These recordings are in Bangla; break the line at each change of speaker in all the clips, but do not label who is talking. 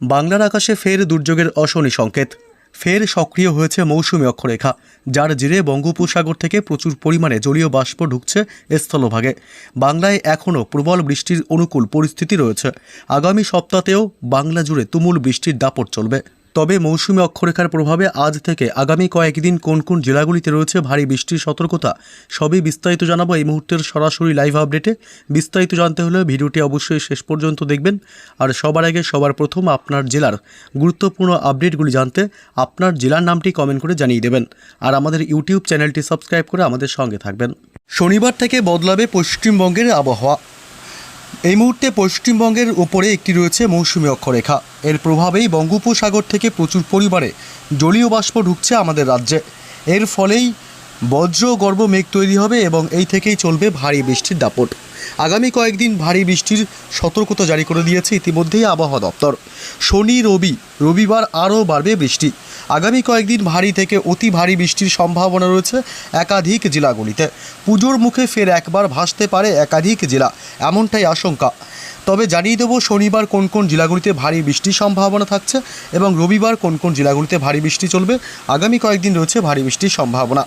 বাংলার আকাশে ফের দুর্যোগের অশনি সংকেত। ফের সক্রিয় হয়েছে মৌসুমী অক্ষরেখা, যার জিরে বঙ্গোপসাগর থেকে প্রচুর পরিমাণে জলীয় বাষ্প ঢুকছে স্থলভাগে। বাংলায় এখনও প্রবল বৃষ্টির অনুকূল পরিস্থিতি রয়েছে। আগামী সপ্তাহতেও বাংলা জুড়ে তুমুল বৃষ্টির দাপট চলবে। তবে মৌসুমী অক্ষরেখার প্রভাবে আজ থেকে আগামী কয়েকদিন কোন কোন জেলাগুলিতে রয়েছে ভারী বৃষ্টির সতর্কতা, সবই বিস্তারিত জানাব এই মুহূর্তের সরাসরি লাইভ আপডেটে বিস্তারিত জানতে হলে ভিডিওটি অবশ্যই শেষ পর্যন্ত দেখবেন। আর সবার আগে, সবার প্রথম আপনার জেলার গুরুত্বপূর্ণ আপডেটগুলি জানতে আপনার জেলার নামটি কমেন্ট করে জানিয়ে দেবেন। আর আমাদের ইউটিউব চ্যানেলটি সাবস্ক্রাইব করে আমাদের সঙ্গে থাকবেন। শনিবার থেকে বদলাবে পশ্চিমবঙ্গের আবহাওয়া। এই মুহূর্তে পশ্চিমবঙ্গের ওপরে একটি রয়েছে মৌসুমি অক্ষরেখা। এর প্রভাবেই বঙ্গোপসাগর থেকে প্রচুর পরিমাণে জলীয় বাষ্প ঢুকছে আমাদের রাজ্যে। এর ফলেই বজ্র গর্ভ মেঘ তৈরি হবে এবং এই থেকেই চলবে ভারী বৃষ্টির দাপট। আগামী কয়েকদিন ভারী বৃষ্টির সতর্কতা জারি করে দিয়েছে ইতিমধ্যেই আবহাওয়া দপ্তর। শনি, রবি, রবিবার আরও বাড়বে বৃষ্টি। আগামী কয়েকদিন ভারী থেকে অতি ভারী বৃষ্টির সম্ভাবনা রয়েছে একাধিক জেলাগুলিতে। পুজোর মুখে ফের একবার ভাসতে পারে একাধিক জেলা, এমনটাই আশঙ্কা। তবে জানিয়ে দেবো শনিবার কোন কোন জেলাগুলিতে ভারী বৃষ্টির সম্ভাবনা থাকছে এবং রবিবার কোন কোন জেলাগুলিতে ভারী বৃষ্টি চলবে। আগামী কয়েকদিন রয়েছে ভারী বৃষ্টির সম্ভাবনা।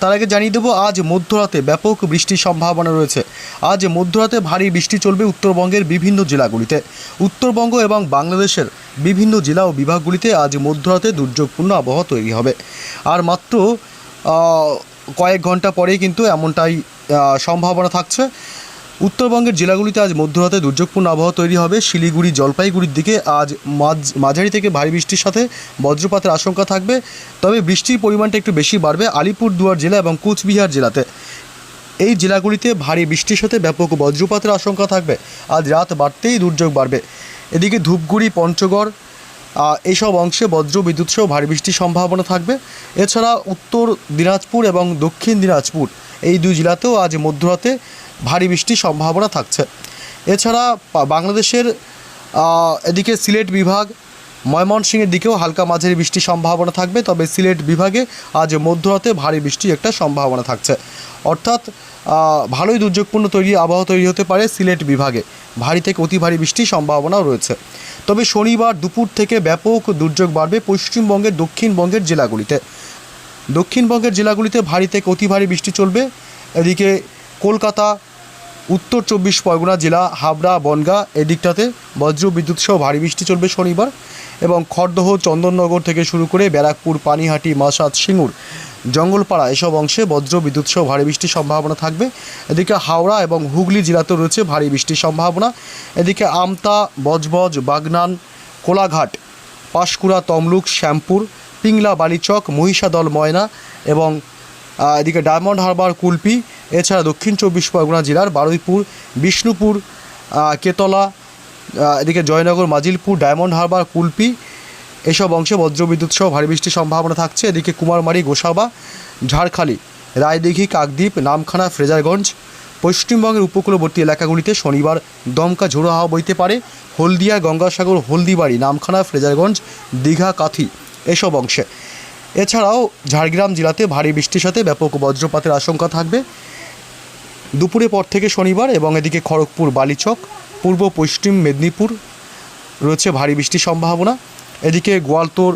তার আগে জানিয়ে দেবো আজ মধ্যরাতে ব্যাপক বৃষ্টির সম্ভাবনা রয়েছে। আজ মধ্যরাতে ভারী বৃষ্টি চলবে উত্তরবঙ্গের বিভিন্ন জেলাগুলিতে। উত্তরবঙ্গ এবং বাংলাদেশের বিভিন্ন জেলা ও বিভাগগুলিতে আজ মধ্যরাতে দুর্যোগপূর্ণ আবহাওয়া তৈরি হবে। আর মাত্র কয়েক ঘণ্টা পরেই কিন্তু এমনটাই সম্ভাবনা থাকছে। উত্তরবঙ্গের জেলাগুলিতে আজ মধ্যরাতে দুর্যোগপূর্ণ আবহাওয়া তৈরি হবে। শিলিগুড়ি, জলপাইগুড়ির দিকে আজ মাঝ, মাঝারি থেকে ভারী বৃষ্টির সাথে বজ্রপাতের আশঙ্কা থাকবে। তবে বৃষ্টির পরিমাণটা একটু বেশি বাড়বে আলিপুরদুয়ার জেলা এবং কুচবিহার জেলাতে। এই জেলাগুলিতে ভারী বৃষ্টির সাথে ব্যাপক বজ্রপাতের আশঙ্কা থাকবে। আজ রাত বাড়তেই দুর্যোগ বাড়বে। এদিকে ধূপগুড়ি, পঞ্চগড় এইসব অংশে বজ্র, বিদ্যুৎ সহ ভারী বৃষ্টির সম্ভাবনা থাকবে। এছাড়া উত্তর দিনাজপুর এবং দক্ষিণ দিনাজপুর এই দুই জেলাতেও আজ মধ্যরাতে ভারী বৃষ্টির সম্ভাবনা থাকছে। এছাড়া বাংলাদেশের এদিকে সিলেট বিভাগ, ময়মনসিংহের দিকেও হালকা মাঝারি বৃষ্টির সম্ভাবনা থাকবে, তবে সিলেট বিভাগে আজ মধ্যরাতে ভারী বৃষ্টির একটা সম্ভাবনা থাকছে। অর্থাৎ ভালোই দুর্যোগপূর্ণ তৈরি, আবহাওয়া তৈরি হতে পারে সিলেট বিভাগে। ভারী থেকে অতি ভারী বৃষ্টির সম্ভাবনাও রয়েছে। তবে শনিবার দুপুর থেকে ব্যাপক দুর্যোগ বাড়বে পশ্চিমবঙ্গের দক্ষিণবঙ্গের জেলাগুলিতে। দক্ষিণবঙ্গের জেলাগুলিতে ভারী থেকে অতি ভারী বৃষ্টি চলবে। এদিকে কলকাতা, উত্তর চব্বিশ পরগনা জেলা, হাবড়া, বনগাঁ, এদিকটাতে বজ্র বিদ্যুৎ সহ ভারী বৃষ্টি চলবে শনিবার এবং খড়দহ, চন্দননগর থেকে শুরু করে ব্যারাকপুর, পানিহাটি, মাসাদ, সিঙ্গুর, জঙ্গলপাড়া এসব অংশে বজ্র বিদ্যুৎ সহ ভারী বৃষ্টির সম্ভাবনা থাকবে। এদিকে হাওড়া এবং হুগলি জেলাতেও রয়েছে ভারী বৃষ্টির সম্ভাবনা। এদিকে আমতা, বজবজ, বাগনান, কোলাঘাট, পাঁশকুড়া, তমলুক, শ্যামপুর, পিংলা, বালিচক, মহিষাদল, ময়না এবং এদিকে ডায়মন্ড হারবার, কুলপি এছাড়া দক্ষিণ চব্বিশ পরগনা জেলার বারুইপুর, বিষ্ণুপুর কেতলা এদিকে জয়নগর, মাজিলপুর, ডায়মন্ড হারবার, কুলপি, এসব অংশে বজ্রবিদ্যুৎ সহ ভারী বৃষ্টির সম্ভাবনা থাকছে। এদিকে কুমারমারি, গোসাবা, ঝাড়খালি, রায়দিঘি, কাকদ্বীপ, নামখানা, ফ্রেজারগঞ্জ, পশ্চিমবঙ্গের উপকূলবর্তী এলাকাগুলিতে শনিবার দমকা ঝোড়ো হাওয়া বইতে পারে। হলদিয়া, গঙ্গাসাগর, হলদিবাড়ি, নামখানা, ফ্রেজারগঞ্জ, দীঘা, কাথি এসব অংশে। এছাড়াও ঝাড়গ্রাম জেলাতে ভারী বৃষ্টির সাথে ব্যাপক বজ্রপাতের আশঙ্কা থাকবে। দুপুরে পর থেকে শনিবার এবং এদিকে খড়গপুর, বালিচক, পূর্ব পশ্চিম মেদিনীপুর রয়েছে ভারী বৃষ্টির সম্ভাবনা। এদিকে গোয়ালতোর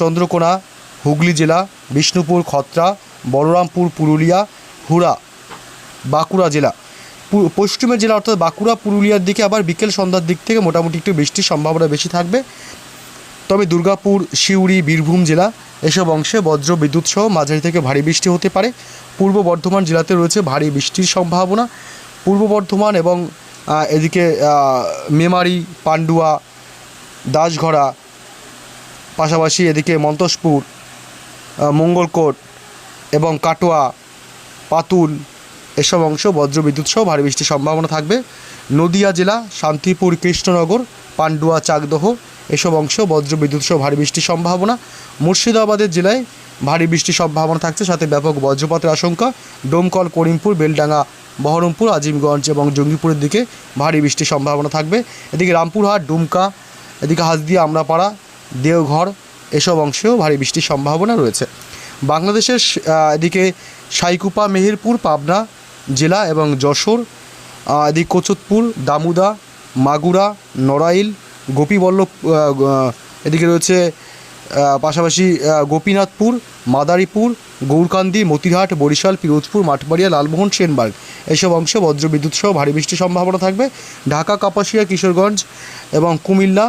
চন্দ্রকোনা, হুগলি জেলা, বিষ্ণুপুর, খত্রা, বলরামপুর, পুরুলিয়া, হুড়া, বাঁকুড়া জেলা। পশ্চিমের জেলা অর্থাৎ বাঁকুড়া, পুরুলিয়ার দিকে আবার বিকেল সন্ধ্যার দিক থেকে মোটামুটি একটু বৃষ্টির সম্ভাবনা বেশি থাকবে। তবে দুর্গাপুর, সিউড়ি, বীরভূম জেলা এসব অংশে বজ্র বিদ্যুৎ সহ মাঝারি থেকে ভারী বৃষ্টি হতে পারে। পূর্ব বর্ধমান জেলাতে রয়েছে ভারী বৃষ্টির সম্ভাবনা। পূর্ব বর্ধমান এবং এদিকে মেমারি, পান্ডুয়া দাসঘরা পাশাপাশি এদিকে মন্তসপুর মঙ্গলকোট এবং কাটোয়া, পাতুল এসব অংশ বজ্র বিদ্যুৎ সহ ভারী বৃষ্টির সম্ভাবনা থাকবে। নদিয়া জেলা, শান্তিপুর, কৃষ্ণনগর, পান্ডুয়া, চাকদহ এসব অংশ বজ্র বিদ্যুৎ সহ ভারী বৃষ্টির সম্ভাবনা। মুর্শিদাবাদের জেলায় ভারী বৃষ্টির সম্ভাবনা থাকছে, সাথে ব্যাপক বজ্রপাতের আশঙ্কা। ডোমকল, করিমপুর, বেলডাঙ্গা, বহরমপুর, আজিমগঞ্জ এবং জঙ্গিপুরের দিকে ভারী বৃষ্টির সম্ভাবনা থাকবে। এদিকে রামপুরহাট, ডুমকা, এদিকে হাসদিয়া, আমরাপাড়া, দেওঘর এসব অংশেও ভারী বৃষ্টির সম্ভাবনা রয়েছে। বাংলাদেশের এদিকে সাইকুপা, মেহেরপুর, পাবনা জেলা এবং যশোর এদিকে কোচতপুর, দামুদা, মাগুরা, নড়াইল গোপীবল্লভ এদিকে রয়েছে পাশাপাশি গোপীনাথপুর, মাদারীপুর, গৌরকান্দি, মতিরহাট, বরিশাল, পিরোজপুর, মাঠবাড়িয়া, লালমোহন সেনবার্গ এইসব অংশে বজ্রবিদ্যুৎ সহ ভারী বৃষ্টির সম্ভাবনা থাকবে। ঢাকা, কাপাসিয়া, কিশোরগঞ্জ এবং কুমিল্লা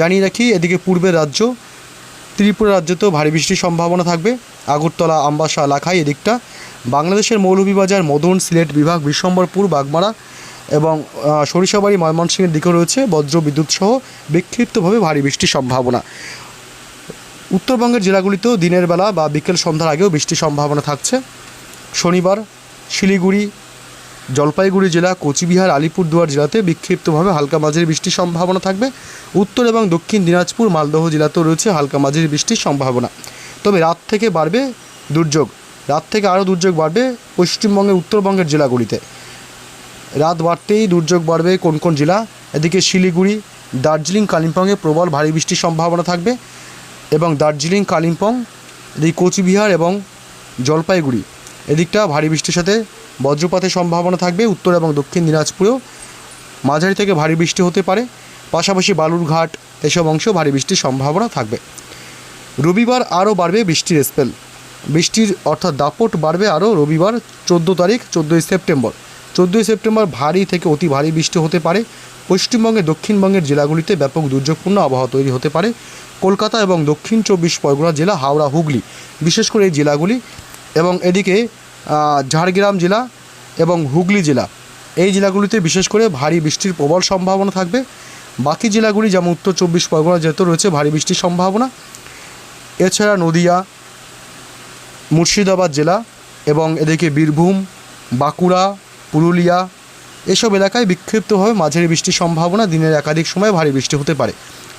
জানিয়ে রাখি, এদিকে পূর্বের রাজ্য, ত্রিপুরা রাজ্যতেও ভারী বৃষ্টির সম্ভাবনা থাকবে। আগরতলা, আম্বাসা, লাখাই এদিকটা। বাংলাদেশের মৌলভীবাজার, মদন, সিলেট বিভাগ, বিশ্বম্বরপুর, বাগমারা এবং সরিষাবাড়ি ময়মনসিংহের দিকেও রয়েছে বজ্র বিদ্যুৎ সহ বিক্ষিপ্তভাবে ভারী বৃষ্টির সম্ভাবনা। উত্তরবঙ্গের জেলাগুলিতেও দিনের বেলা বা বিকেল সন্ধ্যার আগেও বৃষ্টির সম্ভাবনা থাকছে। শনিবার শিলিগুড়ি, জলপাইগুড়ি জেলা, কোচবিহার, আলিপুরদুয়ার জেলাতে বিক্ষিপ্তভাবে হালকা মাঝারি বৃষ্টির সম্ভাবনা থাকবে। উত্তর এবং দক্ষিণ দিনাজপুর, মালদহ জেলাতেও রয়েছে হালকা মাঝারি বৃষ্টির সম্ভাবনা। তবে রাত থেকে বাড়বে দুর্যোগ। রাত থেকে আরও দুর্যোগ বাড়বে পশ্চিমবঙ্গের উত্তরবঙ্গের জেলাগুলিতে। রাত বাড়তেই দুর্যোগ বাড়বে কোন কোন জেলা? এদিকে শিলিগুড়ি, দার্জিলিং, কালিম্পংয়ে প্রবল ভারী বৃষ্টির সম্ভাবনা থাকবে এবং দার্জিলিং, কালিম্পং, এদিকে কোচবিহার এবং জলপাইগুড়ি। এদিকটা ভারী বৃষ্টির সাথে বজ্রপাতের সম্ভাবনা থাকবে। উত্তর এবং দক্ষিণ দিনাজপুরেও মাঝারি থেকে ভারী বৃষ্টি হতে পারে। পাশাপাশি বালুরঘাট এসব অংশেও ভারী বৃষ্টির সম্ভাবনা থাকবে। রবিবার আরও বাড়বে বৃষ্টির স্পেল। বৃষ্টির অর্থাৎ দাপট বাড়বে আরও রবিবার চোদ্দ তারিখ, চোদ্দোই সেপ্টেম্বর। চোদ্দোই সেপ্টেম্বর ভারী থেকে অতি ভারী বৃষ্টি হতে পারে। পশ্চিমবঙ্গে, দক্ষিণবঙ্গের জেলাগুলিতে ব্যাপক দুর্যোগপূর্ণ আবহাওয়া তৈরি হতে পারে। কলকাতা এবং দক্ষিণ চব্বিশ পরগনা জেলা, হাওড়া, হুগলি, বিশেষ করে এই জেলাগুলি এবং এদিকে ঝাড়গ্রাম জেলা এবং হুগলি জেলা। এই জেলাগুলিতে বিশেষ করে ভারী বৃষ্টির প্রবল সম্ভাবনা থাকবে। বাকি জেলাগুলি যেমন উত্তর চব্বিশ পরগনা জেলাতেও রয়েছে, ভারী বৃষ্টির সম্ভাবনা। এছাড়া নদিয়া, মুর্শিদাবাদ জেলা এবং এদিকে বীরভূম, বাঁকুড়া পুরুলিয়া, এসব এলাকায় বিক্ষিপ্তভাবে মাঝারি বৃষ্টির সম্ভাবনা। দিনের একাধিক সময় ভারী বৃষ্টি হতে পারে।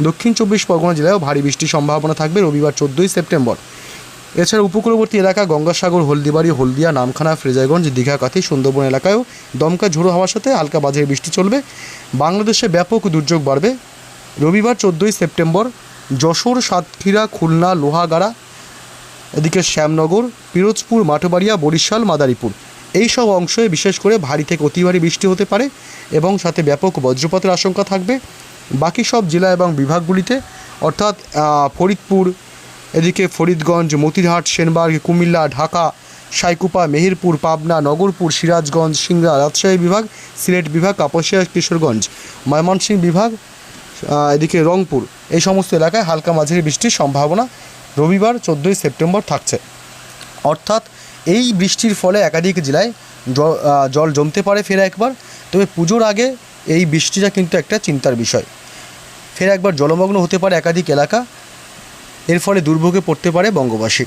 দক্ষিণ চব্বিশ পরগনা জেলায়ও ভারী বৃষ্টির সম্ভাবনা থাকবে রবিবার চোদ্দোই সেপ্টেম্বর। এছাড়া উপকূলবর্তী এলাকা গঙ্গাসাগর, হলদিবাড়ি, হলদিয়া, নামখানা ফ্রেজারগঞ্জ দীঘা কাথি সুন্দরবন এলাকায়ও দমকা ঝোড়ো হওয়ার সাথে হালকা মাঝারি বৃষ্টি চলবে। বাংলাদেশে ব্যাপক দুর্যোগ বাড়বে। রবিবার চোদ্দোই সেপ্টেম্বর যশোর, সাতক্ষীরা, খুলনা, লোহাগাড়া, এদিকে শ্যামনগর, পিরোজপুর, মাঠবাড়িয়া, বরিশাল, মাদারীপুর। এই সব অংশে বিশেষ করে ভারী থেকে অতি ভারী বৃষ্টি হতে পারে এবং সাথে ব্যাপক বজ্রপাতের আশঙ্কা থাকবে। বাকি সব জেলা এবং বিভাগগুলিতে, অর্থাৎ ফরিদপুর, এদিকে ফরিদগঞ্জ মতিহাট সেনবার্গ কুমিল্লা, ঢাকা, সাইকুপা, মেহেরপুর, পাবনা, নগরপুর, সিরাজগঞ্জ, সিংড়া, রাজশাহী বিভাগ, সিলেট বিভাগ, কাপাসিয়া, কিশোরগঞ্জ, ময়মনসিংহ বিভাগ এদিকে রংপুর, এই সমস্ত এলাকায় হালকা মাঝারি বৃষ্টির সম্ভাবনা রবিবার, চোদ্দোই সেপ্টেম্বর থাকছে। অর্থাৎ এই বৃষ্টির ফলে একাধিক জেলায় জল জমতে পারে ফের একবার। তবে পুজোর আগে এই বৃষ্টিটা কিন্তু একটা চিন্তার বিষয়। ফের একবার জলমগ্ন হতে পারে একাধিক এলাকা। এর ফলে দুর্ভোগে পড়তে পারে বঙ্গবাসী।